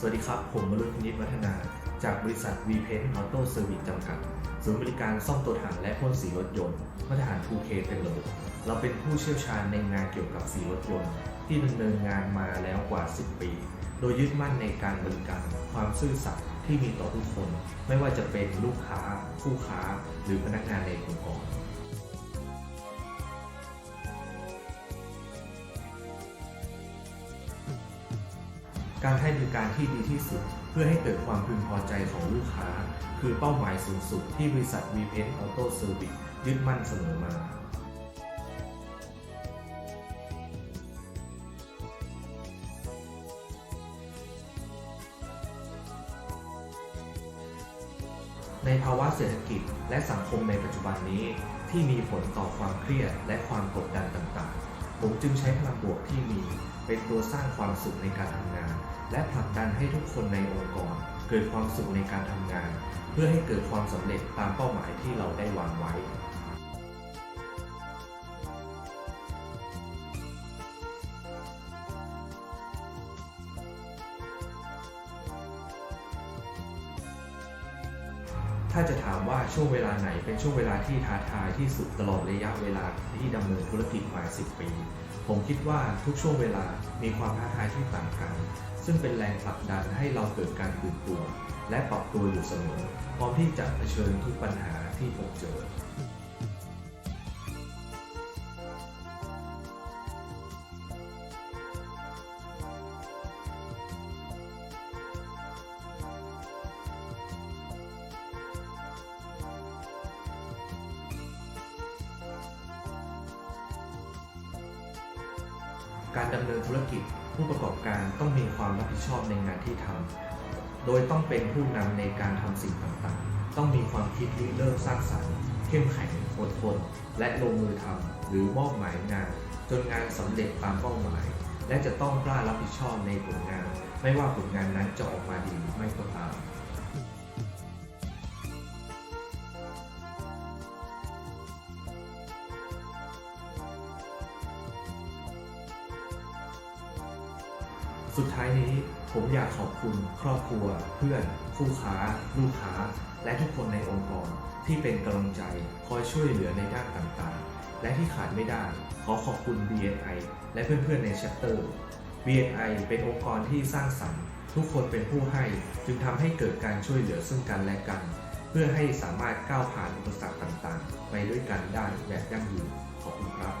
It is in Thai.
สวัสดีครับ ผมมรุษพินิจวัฒนา จากบริษัท v p e n Auto Service จำกัด ศูนย์บริการซ่อมตัวถังและพ่นสีรถยนต์มาตรฐาน 2K เต็มระบบเราเป็นผู้เชี่ยวชาญในงานเกี่ยวกับสีรถยนต์ ที่ดำเนินงานมาแล้วกว่า 10 ปี โดยยึดมั่นในการบริการความซื่อสัตย์ที่มีต่อทุกคน ไม่ว่าจะเป็นลูกค้า ผู้ค้า หรือพนักงานในองค์กร การให้บริการที่ดีที่สุด เพื่อให้เกิดความพึงพอใจของลูกค้า คือเป้าหมายสูงสุดที่บริษัท v p n Auto Service ยึดมั่นเสมอมาในภาวะเศรษฐกิจและสังคมในปัจจุบันนี้ ที่มีผลต่อความเครียดและความกดดันต่างๆ ผมจึงใช้พลังบวกที่มี เป็นตัวสร้างความสุขในการทำงาน และผลักดันให้ทุกคนในองค์กร เกิดความสุขในการทำงาน เพื่อให้เกิดความสำเร็จตามเป้าหมายที่เราได้วางไว้ถ้าจะถามว่าช่วงเวลาไหนเป็นช่วงเวลาที่ท้าทายที่สุดตลอดระยะเวลาที่ดำเนินธุรกิจมา 10 ปี ผมคิดว่าทุกช่วงเวลามีความท้าทายที่ต่างกัน ซึ่งเป็นแรงผลักดันให้เราเกิดการตื่นตัว และปรับตัวอยู่เสมอพร้อมที่จะเผชิญทุกปัญหาที่พบเจอ การดำเนินธุรกิจผู้ประกอบการต้องมีความรับผิดชอบในงานที่ทำโดยต้องเป็นผู้นำในการทำสิ่งต่างๆ ต้องมีความคิดริเริ่มสร้างสรรค์ เข้มแข็งอดทนและลงมือทำหรือมอบหมายงาน จนงานสำเร็จตามเป้าหมาย และจะต้องกล้ารับผิดชอบในผลงาน ไม่ว่าผลงานนั้นจะออกมาดีหรือไม่ก็ตาม สุดท้ายนี้ผมอยากขอบคุณครอบครัว เพื่อน คู่ค้า ลูกค้า และทุกคนในองค์กร ที่เป็นกำลังใจคอยช่วยเหลือในด้านต่างๆ และที่ขาดไม่ได้ ขอขอบคุณ BNI และเพื่อนๆใน Chapter BNI เป็นองค์กรที่สร้างสรรค์ ทุกคนเป็นผู้ให้จึงทำให้เกิดการช่วยเหลือซึ่งกันและกัน เพื่อให้สามารถก้าวผ่านอุปสรรคต่างๆ ไปด้วยกันได้แบบยั่งยืนขอบคุณครับ